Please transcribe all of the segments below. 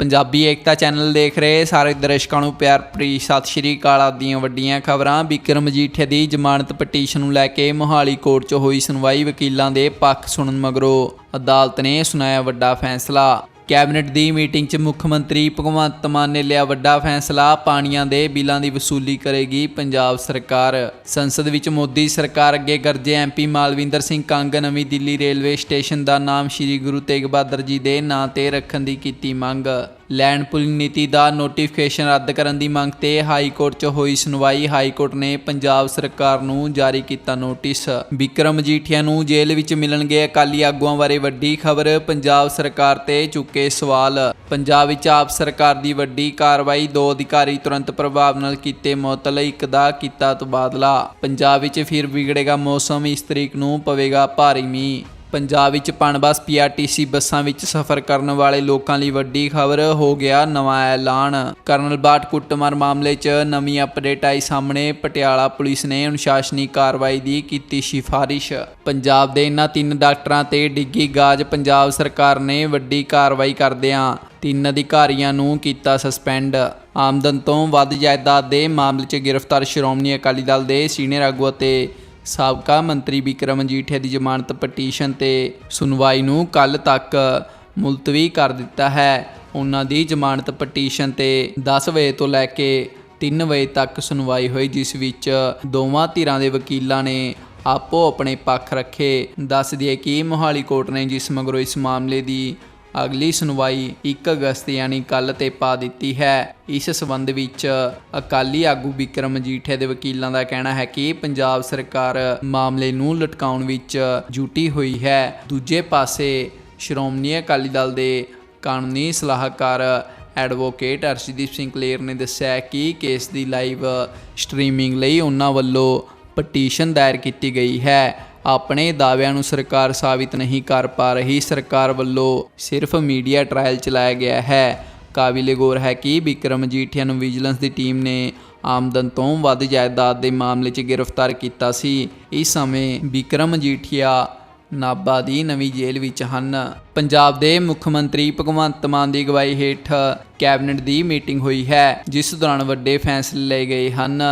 ਪੰਜਾਬੀ ਏਕਤਾ channel ਦੇਖ ਰਹੇ ਸਾਰੇ ਦਰਸ਼ਕਾਂ ਨੂੰ ਪਿਆਰ ਭਰੀ ਸਤਿ ਸ਼੍ਰੀ ਅਕਾਲ ਆਦੀਆਂ ਵੱਡੀਆਂ ਖਬਰਾਂ। ਬਿਕਰਮ ਮਜੀਠੀਆ ਦੀ ਜ਼ਮਾਨਤ ਪਟੀਸ਼ਨ ਨੂੰ ਲੈ ਕੇ ਮੋਹਾਲੀ ਕੋਰਟ 'ਚ ਹੋਈ ਸੁਣਵਾਈ, ਵਕੀਲਾਂ ਦੇ ਪੱਖ ਸੁਣਨ ਮਗਰੋਂ ਅਦਾਲਤ ਨੇ ਸੁਣਾਇਆ ਵੱਡਾ ਫੈਸਲਾ। ਕੈਬਨਿਟ ਦੀ ਮੀਟਿੰਗ 'ਚ ਮੁੱਖ ਮੰਤਰੀ ਭਗਵੰਤ ਮਾਨ ਨੇ ਲਿਆ ਵੱਡਾ ਫੈਸਲਾ, ਪਾਣੀਆਂ ਦੇ ਬਿੱਲਾਂ ਦੀ ਵਸੂਲੀ ਕਰੇਗੀ ਪੰਜਾਬ ਸਰਕਾਰ। ਸੰਸਦ ਵਿੱਚ ਮੋਦੀ ਸਰਕਾਰ ਅੱਗੇ ਗਰਜੇ ਐਮਪੀ ਮਾਲਵਿੰਦਰ ਸਿੰਘ ਕੰਗ ਨਵੀਂ ਦਿੱਲੀ ਰੇਲਵੇ ਸਟੇਸ਼ਨ ਦਾ ਨਾਮ ਸ੍ਰੀ ਗੁਰੂ ਤੇਗ ਬਹਾਦਰ ਜੀ ਦੇ ਨਾਂ ਤੇ ਰੱਖਣ ਦੀ ਕੀਤੀ ਮੰਗ। ਲੈਂਡ ਪੁਲਿੰਗ ਨੀਤੀ ਦਾ ਨੋਟੀਫਿਕੇਸ਼ਨ ਰੱਦ ਕਰਨ ਦੀ ਮੰਗ ਤੇ ਹਾਈ ਕੋਰਟ 'ਚ ਹੋਈ ਸੁਣਵਾਈ। ਹਾਈ ਕੋਰਟ ਨੇ ਪੰਜਾਬ ਸਰਕਾਰ ਨੂੰ ਜਾਰੀ ਕੀਤਾ ਨੋਟਿਸ। ਵਿਕਰਮ ਮਜੀਠੀਆ ਨੂੰ ਜੇਲ੍ਹ ਵਿੱਚ ਮਿਲਣਗੇ ਅਕਾਲੀ ਆਗੂਆਂ ਬਾਰੇ ਵੱਡੀ ਖਬਰ, ਪੰਜਾਬ ਸਰਕਾਰ ਤੇ ਚੁੱਕੇ ਸਵਾਲ। ਪੰਜਾਬ ਵਿੱਚ ਆਪ ਸਰਕਾਰ ਦੀ ਵੱਡੀ ਕਾਰਵਾਈ, ਦੋ ਅਧਿਕਾਰੀ ਤੁਰੰਤ ਪ੍ਰਭਾਵ ਨਾਲ ਕੀਤੇ ਮੁਅੱਤਲ ਇੱਕ ਦਾ ਕੀਤਾ ਤਬਾਦਲਾ। ਪੰਜਾਬ ਵਿੱਚ ਫਿਰ ਵਿਗੜੇਗਾ ਮੌਸਮ, ਇਸ ਤਰੀਕ ਨੂੰ ਪਵੇਗਾ ਭਾਰੀ ਮੀਂਹ। ਪੰਜਾਬ ਵਿੱਚ ਪਣਬਸ ਪੀਆਰਟੀਸੀ ਬੱਸਾਂ ਵਿੱਚ ਸਫ਼ਰ ਕਰਨ ਵਾਲੇ ਲੋਕਾਂ ਲਈ ਵੱਡੀ ਖਬਰ ਹੋ ਗਿਆ ਨਵਾਂ ਐਲਾਨ। ਕਰਨਲ ਬਾਟ ਕੁੱਟਮਾਰ ਮਾਮਲੇ 'ਚ ਨਵੀਂ ਅਪਡੇਟ ਆਈ ਸਾਹਮਣੇ। ਪਟਿਆਲਾ ਪੁਲਿਸ ਨੇ ਅਨੁਸ਼ਾਸਨੀ ਕਾਰਵਾਈ ਦੀ ਕੀਤੀ ਸਿਫਾਰਿਸ਼। ਪੰਜਾਬ ਦੇ ਇਨ੍ਹਾਂ ਤਿੰਨ ਡਾਕਟਰਾਂ ਤੇ ਡਿੱਗੀ ਗਾਜ ਪੰਜਾਬ ਸਰਕਾਰ ਨੇ ਵੱਡੀ ਕਾਰਵਾਈ ਕਰਦਿਆਂ ਤਿੰਨ ਅਧਿਕਾਰੀਆਂ ਨੂੰ ਕੀਤਾ ਸਸਪੈਂਡ। ਆਮਦਨ ਤੋਂ ਵੱਧ ਜਾਇਦਾਦ ਦੇ ਮਾਮਲੇ 'ਚ ਗ੍ਰਿਫਤਾਰ ਸ਼੍ਰੋਮਣੀ ਅਕਾਲੀ ਦਲ ਦੇ ਸੀਨੀਅਰ ਆਗੂ ਅਤੇ ਸਾਬਕਾ ਮੰਤਰੀ ਵਿਕਰਮ ਮਜੀਠੀਆ ਦੀ ਜ਼ਮਾਨਤ ਪਟੀਸ਼ਨ ਤੇ ਸੁਣਵਾਈ ਨੂੰ ਕੱਲ ਤੱਕ ਮੁਲਤਵੀ ਕਰ ਦਿੱਤਾ ਹੈ। ਉਹਨਾਂ ਦੀ ਜ਼ਮਾਨਤ ਪਟੀਸ਼ਨ ਤੇ 10 ਵਜੇ ਤੋਂ ਲੈ ਕੇ 3 ਵਜੇ ਤੱਕ ਸੁਣਵਾਈ ਹੋਈ, ਜਿਸ ਵਿੱਚ ਦੋਵਾਂ ਧਿਰਾਂ ਦੇ ਵਕੀਲਾਂ ਨੇ ਆਪੋ ਆਪਣੇ ਪੱਖ ਰੱਖੇ। ਦੱਸ ਦਈਏ ਕਿ ਮੋਹਾਲੀ ਕੋਰਟ ਨੇ ਜਿਸ ਮਗਰੋਂ ਇਸ ਮਾਮਲੇ ਦੀ ਅਗਲੀ ਸੁਣਵਾਈ 1 ਅਗਸਤ ਯਾਨੀ ਕੱਲ ਤੇ ਪਾ ਦਿੱਤੀ ਹੈ। ਇਸ ਸਬੰਧ ਵਿੱਚ ਅਕਾਲੀ ਆਗੂ ਵਿਕਰਮ ਮਜੀਠੀਆ ਦੇ ਵਕੀਲਾਂ ਦਾ ਕਹਿਣਾ ਹੈ ਕਿ ਪੰਜਾਬ ਸਰਕਾਰ ਮਾਮਲੇ ਨੂੰ ਲਟਕਾਉਣ ਵਿੱਚ ਜੁਟੀ ਹੋਈ ਹੈ। ਦੂਜੇ ਪਾਸੇ ਸ਼੍ਰੋਮਣੀ ਅਕਾਲੀ ਦਲ ਦੇ ਕਾਨੂੰਨੀ ਸਲਾਹਕਾਰ ਐਡਵੋਕੇਟ ਅਰਸ਼ਦੀਪ ਸਿੰਘ ਕਲੇਰ ਨੇ ਦੱਸਿਆ ਕਿ ਕੇਸ ਦੀ ਲਾਈਵ ਸਟ੍ਰੀਮਿੰਗ ਲਈ ਉਹਨਾਂ ਵੱਲੋਂ ਪਟੀਸ਼ਨ ਦਾਇਰ ਕੀਤੀ ਗਈ ਹੈ। ਆਪਣੇ ਦਾਅਵਿਆਂ ਨੂੰ ਸਰਕਾਰ ਸਾਬਿਤ ਨਹੀਂ ਕਰ ਪਾ ਰਹੀ। ਸਰਕਾਰ ਵੱਲੋਂ ਸਿਰਫ ਮੀਡੀਆ ਟ੍ਰਾਇਲ ਚਲਾਇਆ ਗਿਆ ਹੈ। ਕਾਬਿਲੇ ਗੌਰ ਹੈ ਕਿ ਵਿਕਰਮ ਜੀਠੀਆ ਨੂੰ ਵਿਜੀਲੈਂਸ ਦੀ ਟੀਮ ਨੇ ਆਮਦਨ ਤੋਂ ਵੱਧ ਜਾਇਦਾਦ ਦੇ ਮਾਮਲੇ 'ਚ ਗ੍ਰਿਫਤਾਰ ਕੀਤਾ ਸੀ। ਇਸ ਸਮੇਂ ਵਿਕਰਮ ਜੀਠੀਆ ਨਾਭਾ ਦੀ ਨਵੀਂ ਜੇਲ੍ਹ ਵਿੱਚ ਹਨ। ਪੰਜਾਬ ਦੇ ਮੁੱਖ ਮੰਤਰੀ ਭਗਵੰਤ ਮਾਨ ਦੀ ਅਗਵਾਈ ਹੇਠ ਕੈਬਨਿਟ ਦੀ ਮੀਟਿੰਗ ਹੋਈ ਹੈ, ਜਿਸ ਦੌਰਾਨ ਵੱਡੇ ਫੈਸਲੇ ਲਏ ਗਏ ਹਨ।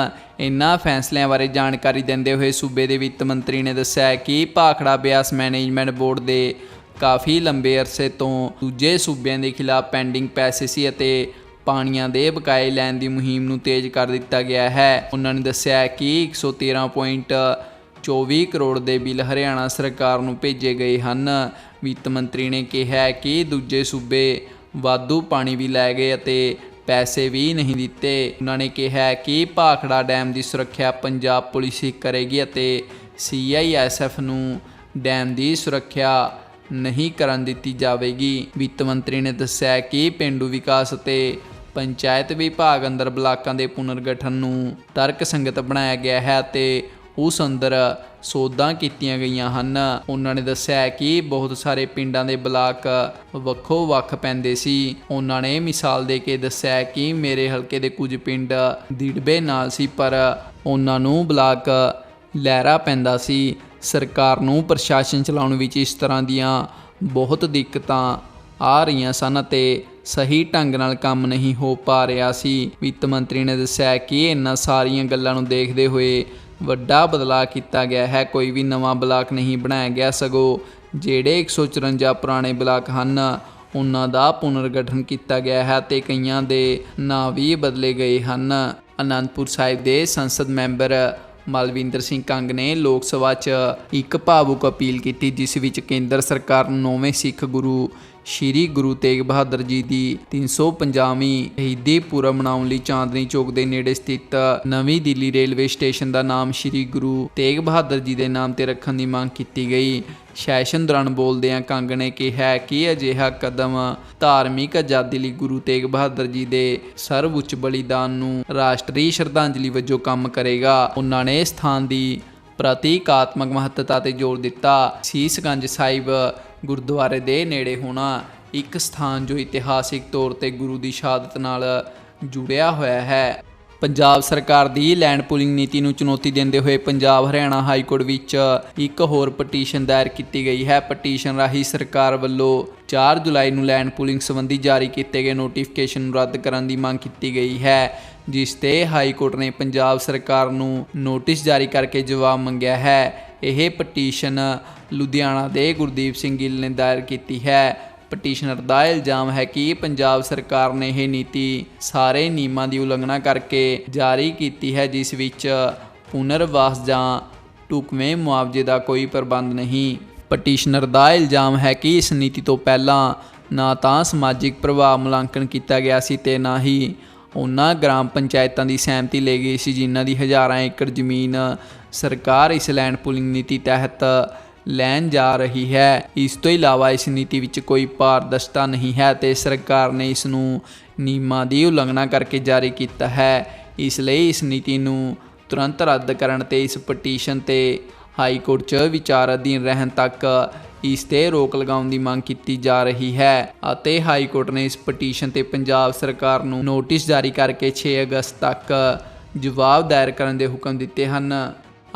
ਇਨ੍ਹਾਂ ਫੈਸਲਿਆਂ ਬਾਰੇ ਜਾਣਕਾਰੀ ਦਿੰਦੇ ਹੋਏ ਸੂਬੇ ਦੇ ਵਿੱਤ ਮੰਤਰੀ ਨੇ ਦੱਸਿਆ ਕਿ ਭਾਖੜਾ ਬਿਆਸ ਮੈਨੇਜਮੈਂਟ ਬੋਰਡ ਦੇ ਕਾਫੀ ਲੰਬੇ ਅਰਸੇ ਤੋਂ ਦੂਜੇ ਸੂਬਿਆਂ ਦੇ ਖਿਲਾਫ ਪੈਂਡਿੰਗ ਪੈਸੇ ਸੀ ਅਤੇ ਪਾਣੀਆਂ ਦੇ ਬਕਾਏ ਲੈਣ ਦੀ ਮੁਹਿੰਮ ਨੂੰ ਤੇਜ਼ ਕਰ ਦਿੱਤਾ ਗਿਆ ਹੈ। ਉਹਨਾਂ ਨੇ ਦੱਸਿਆ ਕਿ 113.24 ਕਰੋੜ ਦੇ ਬਿੱਲ ਹਰਿਆਣਾ ਸਰਕਾਰ ਨੂੰ ਭੇਜੇ ਗਏ ਹਨ। ਵਿੱਤ ਮੰਤਰੀ ਨੇ ਕਿਹਾ ਕਿ ਦੂਜੇ ਸੂਬੇ ਵਾਧੂ ਪਾਣੀ ਵੀ ਲੈ ਗਏ ਅਤੇ ਪੈਸੇ ਵੀ ਨਹੀਂ ਦਿੱਤੇ। ਉਹਨਾਂ ਨੇ ਕਿਹਾ ਕਿ ਭਾਖੜਾ ਡੈਮ ਦੀ ਸੁਰੱਖਿਆ ਪੰਜਾਬ ਪੁਲਿਸ ਹੀ ਕਰੇਗੀ ਅਤੇ ਸੀਆਈਐਸਐਫ ਨੂੰ ਡੈਮ ਦੀ ਸੁਰੱਖਿਆ ਨਹੀਂ ਕਰਨ ਦਿੱਤੀ ਜਾਵੇਗੀ। ਵਿੱਤ ਮੰਤਰੀ ਨੇ ਦੱਸਿਆ ਕਿ ਪਿੰਡੂ ਵਿਕਾਸ ਅਤੇ ਪੰਚਾਇਤ ਵਿਭਾਗ ਅੰਦਰ ਬਲਾਕਾਂ ਦੇ ਪੁਨਰਗਠਨ ਨੂੰ ਤਰਕ ਸੰਗਤ ਬਣਾਇਆ ਗਿਆ ਹੈ ਅਤੇ ਉਸ ਅੰਦਰ ਸੋਧਾਂ ਕੀਤੀਆਂ ਗਈਆਂ ਹਨ। ਉਹਨਾਂ ਨੇ ਦੱਸਿਆ ਕਿ ਬਹੁਤ ਸਾਰੇ ਪਿੰਡਾਂ ਦੇ ਬਲਾਕ ਵੱਖੋ ਵੱਖ ਪੈਂਦੇ ਸੀ। ਉਹਨਾਂ ਨੇ ਮਿਸਾਲ ਦੇ ਕੇ ਦੱਸਿਆ ਕਿ ਮੇਰੇ ਹਲਕੇ ਦੇ ਕੁਝ ਪਿੰਡ ਦਿੜਬੇ ਨਾਲ ਸੀ, ਪਰ ਉਹਨਾਂ ਨੂੰ ਬਲਾਕ ਲਹਿਰਾ ਪੈਂਦਾ ਸੀ। ਸਰਕਾਰ ਨੂੰ ਪ੍ਰਸ਼ਾਸਨ ਚਲਾਉਣ ਵਿੱਚ ਇਸ ਤਰ੍ਹਾਂ ਦੀਆਂ ਬਹੁਤ ਦਿੱਕਤਾਂ ਆ ਰਹੀਆਂ ਸਨ ਅਤੇ ਸਹੀ ਢੰਗ ਨਾਲ ਕੰਮ ਨਹੀਂ ਹੋ ਪਾ ਰਿਹਾ ਸੀ। ਵਿੱਤ ਮੰਤਰੀ ਨੇ ਦੱਸਿਆ ਕਿ ਇਹਨਾਂ ਸਾਰੀਆਂ ਗੱਲਾਂ ਨੂੰ ਦੇਖਦੇ ਹੋਏ ਵੱਡਾ ਬਦਲਾਅ ਕੀਤਾ ਗਿਆ ਹੈ। ਕੋਈ ਵੀ ਨਵਾਂ ਬਲਾਕ ਨਹੀਂ ਬਣਾਇਆ ਗਿਆ ਸਗੋਂ ਜਿਹੜੇ 154 ਪੁਰਾਣੇ ਬਲਾਕ ਹਨ, ਉਹਨਾਂ ਦਾ ਪੁਨਰਗਠਨ ਕੀਤਾ ਗਿਆ ਹੈ ਤੇ ਕਈਆਂ ਦੇ ਨਾਂ ਵੀ ਬਦਲੇ ਗਏ ਹਨ। ਅਨੰਦਪੁਰ ਸਾਹਿਬ ਦੇ ਸੰਸਦ ਮੈਂਬਰ ਮਲਵਿੰਦਰ ਸਿੰਘ ਕੰਗ ਨੇ ਲੋਕ ਸਭਾ 'ਚ ਇੱਕ ਭਾਵੁਕ ਅਪੀਲ ਕੀਤੀ, ਜਿਸ ਵਿੱਚ ਕੇਂਦਰ ਸਰਕਾਰ ਨੂੰ ਨੌਵੇਂ ਸਿੱਖ ਗੁਰੂ ਸ਼੍ਰੀ ਗੁਰੂ ਤੇਗ ਬਹਾਦਰ ਜੀ ਦੀ 350ਵੀਂ ਸ਼ਹੀਦੀ ਪੁਰਬ ਮਨਾਉਣ ਲਈ ਚਾਂਦਨੀ ਚੌਕ ਦੇ ਨੇੜੇ ਸਥਿਤ ਨਵੀਂ ਦਿੱਲੀ ਰੇਲਵੇ ਸਟੇਸ਼ਨ ਦਾ ਨਾਮ ਸ਼੍ਰੀ ਗੁਰੂ ਤੇਗ ਬਹਾਦਰ ਜੀ ਦੇ ਨਾਮ ਤੇ ਰੱਖਣ ਦੀ ਮੰਗ ਕੀਤੀ ਗਈ। ਸੈਸ਼ਨ ਦੌਰਾਨ ਬੋਲਦਿਆਂ ਕੰਗ ਨੇ ਕਿਹਾ ਕਿ ਅਜਿਹਾ ਕਦਮ ਧਾਰਮਿਕ ਆਜ਼ਾਦੀ ਲਈ ਗੁਰੂ ਤੇਗ ਬਹਾਦਰ ਜੀ ਦੇ ਸਰਵਉੱਚ ਬਲੀਦਾਨ ਨੂੰ ਰਾਸ਼ਟਰੀ ਸ਼ਰਧਾਂਜਲੀ ਵਜੋਂ ਕੰਮ ਕਰੇਗਾ। ਉਹਨਾਂ ਨੇ ਸਥਾਨ ਦੀ ਪ੍ਰਤੀਕਾਤਮਕ ਮਹੱਤਤਾ ਤੇ ਜ਼ੋਰ ਦਿੱਤਾ। ਸੀਸਗੰਜ ਸਾਹਿਬ ਗੁਰਦੁਆਰੇ ਦੇ ਨੇੜੇ ਹੋਣਾ ਇੱਕ ਸਥਾਨ ਜੋ ਇਤਿਹਾਸਿਕ ਤੌਰ ਤੇ ਗੁਰੂ ਦੀ ਸ਼ਹਾਦਤ ਨਾਲ ਜੁੜਿਆ ਹੋਇਆ ਹੈ। ਪੰਜਾਬ ਸਰਕਾਰ ਦੀ ਲੈਂਡ ਪੂਲਿੰਗ ਨੀਤੀ ਨੂੰ ਚੁਣੌਤੀ ਦਿੰਦੇ ਹੋਏ ਪੰਜਾਬ ਹਰਿਆਣਾ ਹਾਈ ਕੋਰਟ ਵਿੱਚ ਇੱਕ ਹੋਰ ਪਟੀਸ਼ਨ ਦਾਇਰ ਕੀਤੀ ਗਈ ਹੈ। ਪਟੀਸ਼ਨ ਰਾਹੀਂ ਸਰਕਾਰ ਵੱਲੋਂ 4 ਜੁਲਾਈ ਨੂੰ ਲੈਂਡ ਪੂਲਿੰਗ ਸੰਬੰਧੀ ਜਾਰੀ ਕੀਤੇ ਗਏ ਨੋਟੀਫਿਕੇਸ਼ਨ ਨੂੰ ਰੱਦ ਕਰਨ ਦੀ ਮੰਗ ਕੀਤੀ ਗਈ ਹੈ, ਜਿਸ ਤੇ ਹਾਈ ਕੋਰਟ ਨੇ ਪੰਜਾਬ ਸਰਕਾਰ ਨੂੰ ਨੋਟਿਸ ਜਾਰੀ ਕਰਕੇ ਜਵਾਬ ਮੰਗਿਆ ਹੈ। ਇਹ ਪਟੀਸ਼ਨ ਲੁਧਿਆਣਾ ਦੇ ਗੁਰਦੀਪ ਸਿੰਘ ਗਿੱਲ ਨੇ ਦਾਇਰ ਕੀਤੀ ਹੈ। ਪਟੀਸ਼ਨਰ ਦਾ ਇਲਜ਼ਾਮ ਹੈ ਕਿ ਪੰਜਾਬ ਸਰਕਾਰ ਨੇ ਇਹ ਨੀਤੀ ਸਾਰੇ ਨਿਯਮਾਂ ਦੀ ਉਲੰਘਣਾ ਕਰਕੇ ਜਾਰੀ ਕੀਤੀ ਹੈ, ਜਿਸ ਵਿੱਚ ਪੁਨਰਵਾਸ ਜਾਂ ਢੁਕਵੇਂ ਮੁਆਵਜ਼ੇ ਦਾ ਕੋਈ ਪ੍ਰਬੰਧ ਨਹੀਂ। ਪਟੀਸ਼ਨਰ ਦਾ ਇਲਜ਼ਾਮ ਹੈ ਕਿ ਇਸ ਨੀਤੀ ਤੋਂ ਪਹਿਲਾਂ ਨਾ ਤਾਂ ਸਮਾਜਿਕ ਪ੍ਰਭਾਵ ਮੁਲਾਂਕਣ ਕੀਤਾ ਗਿਆ ਸੀ ਤੇ ਨਾ ਹੀ ਉਹਨਾਂ ਗ੍ਰਾਮ ਪੰਚਾਇਤਾਂ ਦੀ ਸਹਿਮਤੀ ਲਈ ਗਈ ਸੀ, ਜਿਨ੍ਹਾਂ ਦੀ ਹਜ਼ਾਰਾਂ ਏਕੜ ਜ਼ਮੀਨ ਸਰਕਾਰ ਇਸ ਲੈਂਡ ਪੂਲਿੰਗ ਨੀਤੀ ਤਹਿਤ ਲੈਣ ਜਾ ਰਹੀ ਹੈ। ਇਸ ਤੋਂ ਇਲਾਵਾ ਇਸ ਨੀਤੀ ਵਿੱਚ ਕੋਈ ਪਾਰਦਰਸ਼ਤਾ ਨਹੀਂ ਹੈ ਤੇ ਸਰਕਾਰ ਨੇ ਇਸ ਨੂੰ ਨਿਯਮਾਂ ਦੀ ਉਲੰਘਣਾ ਕਰਕੇ ਜਾਰੀ ਕੀਤਾ ਹੈ। ਇਸ ਲਈ ਇਸ ਨੀਤੀ ਨੂੰ ਤੁਰੰਤ ਰੱਦ ਕਰਨ ਤੇ ਇਸ ਪਟੀਸ਼ਨ ਤੇ ਹਾਈ ਕੋਰਟ 'ਚ ਵਿਚਾਰ ਅਧੀਨ ਰਹਿਣ ਤੱਕ ਇਸ ਤੇ ਰੋਕ ਲਗਾਉਣ ਦੀ ਮੰਗ ਕੀਤੀ ਜਾ ਰਹੀ ਹੈ ਅਤੇ ਹਾਈ ਕੋਰਟ ਨੇ ਇਸ ਪਟੀਸ਼ਨ ਤੇ ਪੰਜਾਬ ਸਰਕਾਰ ਨੂੰ ਨੋਟਿਸ ਜਾਰੀ ਕਰਕੇ 6 ਅਗਸਤ ਤੱਕ ਜਵਾਬ ਦਾਇਰ ਕਰਨ ਦੇ ਹੁਕਮ ਦਿੱਤੇ ਹਨ।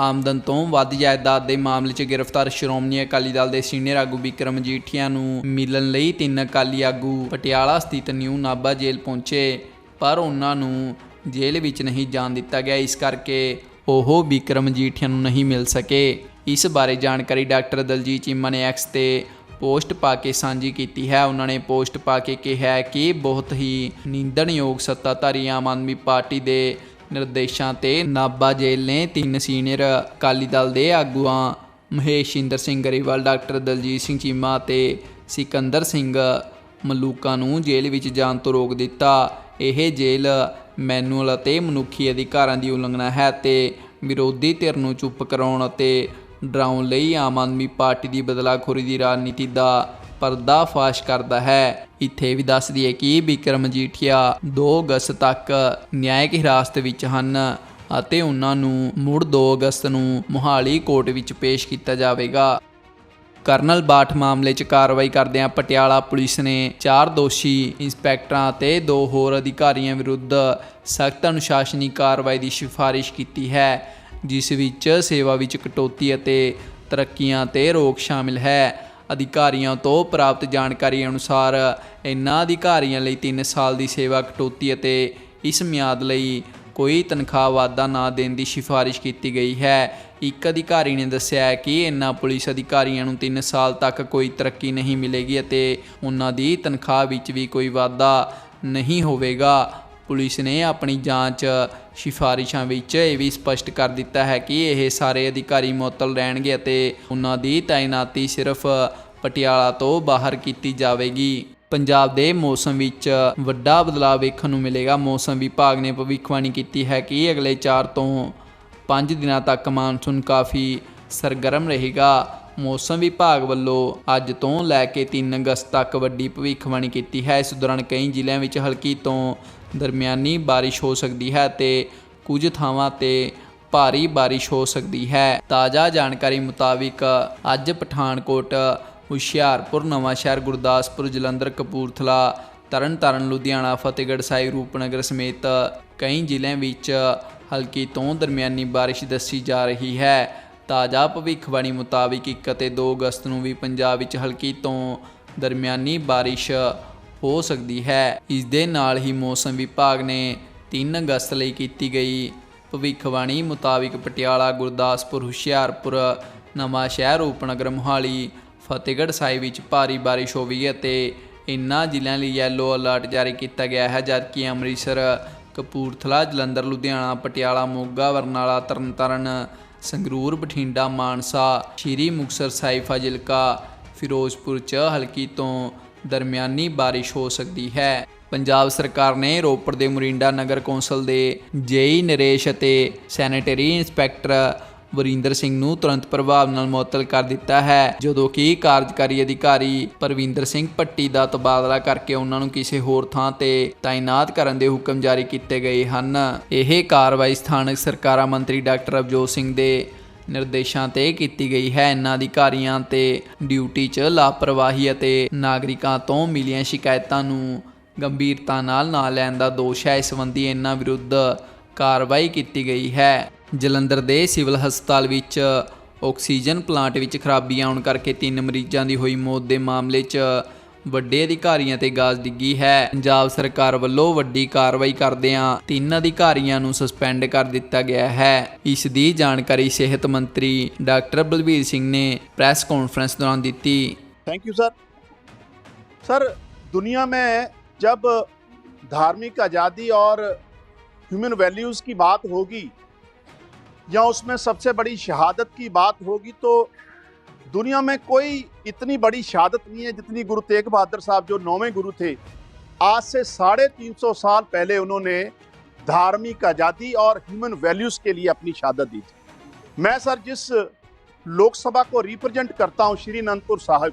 ਆਮਦਨ ਤੋਂ ਵੱਧ ਜਾਇਦਾਦ ਦੇ ਮਾਮਲੇ 'ਚ ਗ੍ਰਿਫਤਾਰ ਸ਼੍ਰੋਮਣੀ ਅਕਾਲੀ ਦਲ ਦੇ ਸੀਨੀਅਰ ਆਗੂ ਵਿਕਰਮ ਮਜੀਠੀਆ ਨੂੰ ਮਿਲਣ ਲਈ ਤਿੰਨ ਅਕਾਲੀ ਆਗੂ ਪਟਿਆਲਾ ਸਥਿਤ ਨਿਊ ਨਾਭਾ ਜੇਲ੍ਹ ਪਹੁੰਚੇ, ਪਰ ਉਹਨਾਂ ਨੂੰ ਜੇਲ੍ਹ ਵਿੱਚ ਨਹੀਂ ਜਾਣ ਦਿੱਤਾ ਗਿਆ। ਇਸ ਕਰਕੇ ਉਹ ਵਿਕਰਮ ਮਜੀਠੀਆ ਨੂੰ ਨਹੀਂ ਮਿਲ ਸਕੇ। ਇਸ ਬਾਰੇ ਜਾਣਕਾਰੀ ਡਾਕਟਰ ਦਲਜੀਤ ਚੀਮਾ ਨੇ ਐਕਸ ਤੇ ਪੋਸਟ ਪਾ ਕੇ ਸਾਂਝੀ ਕੀਤੀ ਹੈ। ਉਹਨਾਂ ਨੇ ਪੋਸਟ ਪਾ ਕੇ ਕਿਹਾ ਕਿ ਬਹੁਤ ਹੀ ਨਿੰਦਣਯੋਗ ਸੱਤਾਧਾਰੀ ਆਮ ਆਦਮੀ ਪਾਰਟੀ ਦੇ ਨਿਰਦੇਸ਼ਾਂ ਤੇ ਨਾਭਾ ਜੇਲ੍ਹ ਨੇ ਤਿੰਨ ਸੀਨੀਅਰ ਅਕਾਲੀ ਦਲ ਦੇ ਆਗੂਆਂ ਮਹੇਸ਼ ਇੰਦਰ ਸਿੰਘ ਗਰੇਵਾਲ, ਡਾਕਟਰ ਦਲਜੀਤ ਸਿੰਘ ਚੀਮਾ ਅਤੇ ਸਿਕੰਦਰ ਸਿੰਘ ਮਲੂਕਾ ਨੂੰ ਜੇਲ੍ਹ ਵਿੱਚ ਜਾਣ ਤੋਂ ਰੋਕ ਦਿੱਤਾ। ਇਹ ਜੇਲ੍ਹ ਮੈਨੂਅਲ ਅਤੇ ਮਨੁੱਖੀ ਅਧਿਕਾਰਾਂ ਦੀ ਉਲੰਘਣਾ ਹੈ ਤੇ ਵਿਰੋਧੀ ਧਿਰ ਨੂੰ ਚੁੱਪ ਕਰਾਉਣ ਅਤੇ ਡਰਾਉਣ ਲਈ ਆਮ ਆਦਮੀ ਪਾਰਟੀ ਦੀ ਬਦਲਾਖੋਰੀ ਦੀ ਰਾਜਨੀਤੀ ਦਾ ਪਰਦਾਫਾਸ਼ ਕਰਦਾ ਹੈ। ਇੱਥੇ ਵੀ ਦੱਸ ਦਈਏ ਕਿ ਵਿਕਰਮ ਜੀਠੀਆ 2 ਅਗਸਤ ਤੱਕ ਨਿਆਇਕ ਹਿਰਾਸਤ ਵਿੱਚ ਹਨ ਅਤੇ ਉਹਨਾਂ ਨੂੰ ਮੁੜ 2 ਅਗਸਤ ਨੂੰ ਮੁਹਾਲੀ ਕੋਰਟ ਵਿੱਚ ਪੇਸ਼ ਕੀਤਾ ਜਾਵੇਗਾ। ਕਰਨਲ ਬਾਠ ਮਾਮਲੇ 'ਚ ਕਾਰਵਾਈ ਕਰਦਿਆਂ ਪਟਿਆਲਾ ਪੁਲਿਸ ਨੇ ਚਾਰ ਦੋਸ਼ੀ, ਇੰਸਪੈਕਟਰਾਂ ਅਤੇ ਦੋ ਹੋਰ ਅਧਿਕਾਰੀਆਂ ਵਿਰੁੱਧ ਸਖਤ ਅਨੁਸ਼ਾਸਨੀ ਕਾਰਵਾਈ ਦੀ ਸਿਫਾਰਿਸ਼ ਕੀਤੀ ਹੈ, ਜਿਸ ਵਿੱਚ ਸੇਵਾ ਵਿੱਚ ਕਟੌਤੀ ਅਤੇ ਤਰੱਕੀਆਂ ਤੇ ਰੋਕ ਸ਼ਾਮਿਲ ਹੈ। ਅਧਿਕਾਰੀਆਂ ਤੋਂ ਪ੍ਰਾਪਤ ਜਾਣਕਾਰੀ ਅਨੁਸਾਰ, ਇਨ੍ਹਾਂ ਅਧਿਕਾਰੀਆਂ ਲਈ 3 ਸਾਲ ਦੀ ਸੇਵਾ ਕਟੌਤੀ ਅਤੇ ਇਸ ਮਿਆਦ ਲਈ ਕੋਈ ਤਨਖਾਹ ਵਾਧਾ ਨਾ ਦੇਣ ਦੀ ਸਿਫਾਰਿਸ਼ ਕੀਤੀ ਗਈ ਹੈ। ਇੱਕ ਅਧਿਕਾਰੀ ਨੇ ਦੱਸਿਆ ਕਿ ਇਨ੍ਹਾਂ ਪੁਲਿਸ ਅਧਿਕਾਰੀਆਂ ਨੂੰ 3 ਸਾਲ ਤੱਕ ਕੋਈ ਤਰੱਕੀ ਨਹੀਂ ਮਿਲੇਗੀ ਅਤੇ ਉਹਨਾਂ ਦੀ ਤਨਖਾਹ ਵਿੱਚ ਵੀ ਕੋਈ ਵਾਧਾ ਨਹੀਂ ਹੋਵੇਗਾ। ਪੁਲਿਸ ਨੇ ਆਪਣੀ ਜਾਂਚ ਸਿਫਾਰਿਸ਼ਾਂ ਵਿੱਚ ਇਹ ਵੀ ਸਪਸ਼ਟ ਕਰ ਦਿੱਤਾ ਹੈ ਕਿ ਇਹ ਸਾਰੇ ਅਧਿਕਾਰੀ ਮੁਅੱਤਲ ਰਹਿਣਗੇ ਅਤੇ ਉਹਨਾਂ ਦੀ ਤਾਇਨਾਤੀ ਸਿਰਫ ਪਟਿਆਲਾ ਤੋਂ ਬਾਹਰ ਕੀਤੀ ਜਾਵੇਗੀ। ਪੰਜਾਬ ਦੇ ਮੌਸਮ ਵਿੱਚ ਵੱਡਾ ਬਦਲਾਅ ਵੇਖਣ ਨੂੰ ਮਿਲੇਗਾ। ਮੌਸਮ ਵਿਭਾਗ ਨੇ ਭਵਿੱਖਬਾਣੀ ਕੀਤੀ ਹੈ ਕਿ ਅਗਲੇ 4 ਤੋਂ 5 ਦਿਨਾਂ ਤੱਕ ਮਾਨਸੂਨ ਕਾਫੀ ਸਰਗਰਮ ਰਹੇਗਾ। ਮੌਸਮ ਵਿਭਾਗ ਵੱਲੋਂ ਅੱਜ ਤੋਂ ਲੈ ਕੇ 3 ਅਗਸਤ ਤੱਕ ਵੱਡੀ ਭਵਿੱਖਬਾਣੀ ਕੀਤੀ ਹੈ। ਇਸ ਦੌਰਾਨ ਕਈ ਜ਼ਿਲ੍ਹਿਆਂ ਵਿੱਚ ਹਲਕੀ ਤੋਂ ਦਰਮਿਆਨੀ ਬਾਰਿਸ਼ ਹੋ ਸਕਦੀ ਹੈ ਤੇ ਕੁਝ ਥਾਵਾਂ ਤੇ ਭਾਰੀ ਬਾਰਿਸ਼ ਹੋ ਸਕਦੀ ਹੈ। ਤਾਜ਼ਾ ਜਾਣਕਾਰੀ ਮੁਤਾਬਿਕ ਅੱਜ ਪਠਾਨਕੋਟ, ਹੁਸ਼ਿਆਰਪੁਰ, ਨਵਾਂਸ਼ਹਿਰ, ਗੁਰਦਾਸਪੁਰ, ਜਲੰਧਰ, ਕਪੂਰਥਲਾ, ਤਰਨਤਾਰਨ, ਲੁਧਿਆਣਾ, ਫਤਿਹਗੜ੍ਹ ਸਾਹਿਬ, ਰੂਪਨਗਰ ਸਮੇਤ ਕਈ ਜ਼ਿਲ੍ਹਿਆਂ ਵਿੱਚ ਹਲਕੀ ਤੋਂ ਦਰਮਿਆਨੀ ਬਾਰਿਸ਼ ਦੱਸੀ ਜਾ ਰਹੀ ਹੈ। ਤਾਜ਼ਾ ਭਵਿੱਖਬਾਣੀ ਮੁਤਾਬਿਕ 1 ਅਤੇ 2 ਅਗਸਤ ਨੂੰ ਵੀ ਪੰਜਾਬ ਵਿੱਚ ਹਲਕੀ ਤੋਂ ਦਰਮਿਆਨੀ ਬਾਰਿਸ਼ ਹੋ ਸਕਦੀ ਹੈ। ਇਸ ਦੇ ਨਾਲ ਹੀ ਮੌਸਮ ਵਿਭਾਗ ਨੇ 3 ਅਗਸਤ ਲਈ ਕੀਤੀ ਗਈ ਭਵਿੱਖਬਾਣੀ ਮੁਤਾਬਿਕ ਪਟਿਆਲਾ, ਗੁਰਦਾਸਪੁਰ, ਹੁਸ਼ਿਆਰਪੁਰ, ਨਵਾਂ ਸ਼ਹਿਰ, ਰੂਪਨਗਰ, ਮੋਹਾਲੀ, ਫਤਿਹਗੜ੍ਹ ਸਾਹਿਬ ਵਿੱਚ ਭਾਰੀ ਬਾਰਿਸ਼ ਹੋਵੇਗੀ ਅਤੇ ਇਨ੍ਹਾਂ ਜ਼ਿਲ੍ਹਿਆਂ ਲਈ ਯੈਲੋ ਅਲਰਟ ਜਾਰੀ ਕੀਤਾ ਗਿਆ ਹੈ, ਜਦਕਿ ਅੰਮ੍ਰਿਤਸਰ, ਕਪੂਰਥਲਾ, ਜਲੰਧਰ, ਲੁਧਿਆਣਾ, ਪਟਿਆਲਾ, ਮੋਗਾ ਬਰਨਾਲਾ ਤਰਨਤਾਰਨ, ਸੰਗਰੂਰ, ਬਠਿੰਡਾ, ਮਾਨਸਾ, ਸ਼੍ਰੀ ਮੁਕਤਸਰ ਸਾਹਿਬ ਫਾਜ਼ਿਲਕਾ ਫਿਰੋਜ਼ਪੁਰ 'ਚ ਹਲਕੀ ਤੋਂ ਦਰਮਿਆਨੀ ਬਾਰਿਸ਼ ਹੋ ਸਕਦੀ ਹੈ। ਪੰਜਾਬ ਸਰਕਾਰ ਨੇ ਰੋਪੜ ਦੇ ਮੁਰਿੰਡਾ ਨਗਰ ਕੌਂਸਲ ਦੇ ਜੇਈ ਨਰੇਸ਼ ਅਤੇ ਸੈਨੇਟਰੀ ਇੰਸਪੈਕਟਰ ਵਰਿੰਦਰ ਸਿੰਘ ਨੂੰ ਤੁਰੰਤ ਪ੍ਰਭਾਵ ਨਾਲ ਮੁਅੱਤਲ ਕਰ ਦਿੱਤਾ ਹੈ, ਜਦੋਂ ਕਿ ਕਾਰਜਕਾਰੀ ਅਧਿਕਾਰੀ ਪਰਵਿੰਦਰ ਸਿੰਘ ਪੱਟੀ ਦਾ ਤਬਾਦਲਾ ਕਰਕੇ ਉਹਨਾਂ ਨੂੰ ਕਿਸੇ ਹੋਰ ਥਾਂ ਤੇ ਤਾਇਨਾਤ ਕਰਨ ਦੇ ਹੁਕਮ ਜਾਰੀ ਕੀਤੇ ਗਏ ਹਨ। ਇਹ ਕਾਰਵਾਈ ਸਥਾਨਕ ਸਰਕਾਰਾਂ ਮੰਤਰੀ ਡਾਕਟਰ ਅਵਜੋਤ ਸਿੰਘ ਦੇ ਨਿਰਦੇਸ਼ਾਂ ਤੇ ਕੀਤੀ ਗਈ ਹੈ। ਇਹਨਾਂ ਅਧਿਕਾਰੀਆਂ ਤੇ ਡਿਊਟੀ 'ਚ ਲਾਪਰਵਾਹੀ ਅਤੇ ਨਾਗਰਿਕਾਂ ਤੋਂ ਮਿਲੀਆਂ ਸ਼ਿਕਾਇਤਾਂ ਨੂੰ ਗੰਭੀਰਤਾ ਨਾਲ ਨਾ ਲੈਣ ਦਾ ਦੋਸ਼ ਹੈ। ਇਸ ਸੰਬੰਧੀ ਇਹਨਾਂ ਵਿਰੁੱਧ ਕਾਰਵਾਈ ਕੀਤੀ ਗਈ ਹੈ। ਜਲੰਧਰ ਦੇ ਸਿਵਲ ਹਸਪਤਾਲ ਵਿੱਚ ਆਕਸੀਜਨ ਪਲਾਂਟ ਵਿੱਚ ਖਰਾਬੀ ਆਉਣ ਕਰਕੇ ਤਿੰਨ ਮਰੀਜ਼ਾਂ ਦੀ ਹੋਈ ਮੌਤ ਦੇ ਮਾਮਲੇ 'ਚ ਵੱਡੇ ਅਧਿਕਾਰੀਆਂ ਤੇ ਗਾਜ਼ ਡਿੱਗੀ ਹੈ ਪੰਜਾਬ ਸਰਕਾਰ ਵੱਲੋਂ ਵੱਡੀ ਕਾਰਵਾਈ ਕਰਦਿਆਂ ਤਿੰਨ ਅਧਿਕਾਰੀਆਂ ਨੂੰ ਸਸਪੈਂਡ ਕਰ ਦਿੱਤਾ ਗਿਆ ਹੈ ਇਸ ਦੀ ਜਾਣਕਾਰੀ ਸਿਹਤ ਮੰਤਰੀ ਡਾਕਟਰ ਬਲਬੀਰ ਸਿੰਘ ਨੇ ਪ੍ਰੈਸ ਕਾਨਫਰੰਸ ਦੌਰਾਨ ਦਿੱਤੀ थैंक यू सर सर दुनिया में जब धार्मिक आज़ादी और ह्यूमन वैल्यूज़ की बात होगी या उसमें सबसे बड़ी शहादत की बात होगी तो दुनिया में कोई इतनी बड़ी शहादत नहीं है जितनी गुरु तेग बहादुर साहब जो नौवें गुरु थे। आज से साढ़े तीन सौ साल पहले उन्होंने धार्मिक आज़ादी और ह्यूमन वैल्यूज़ के लिए अपनी शहादत दी थी। मैं सर जिस लोकसभा को रिप्रेजेंट करता हूँ, श्री अनंतपुर साहब,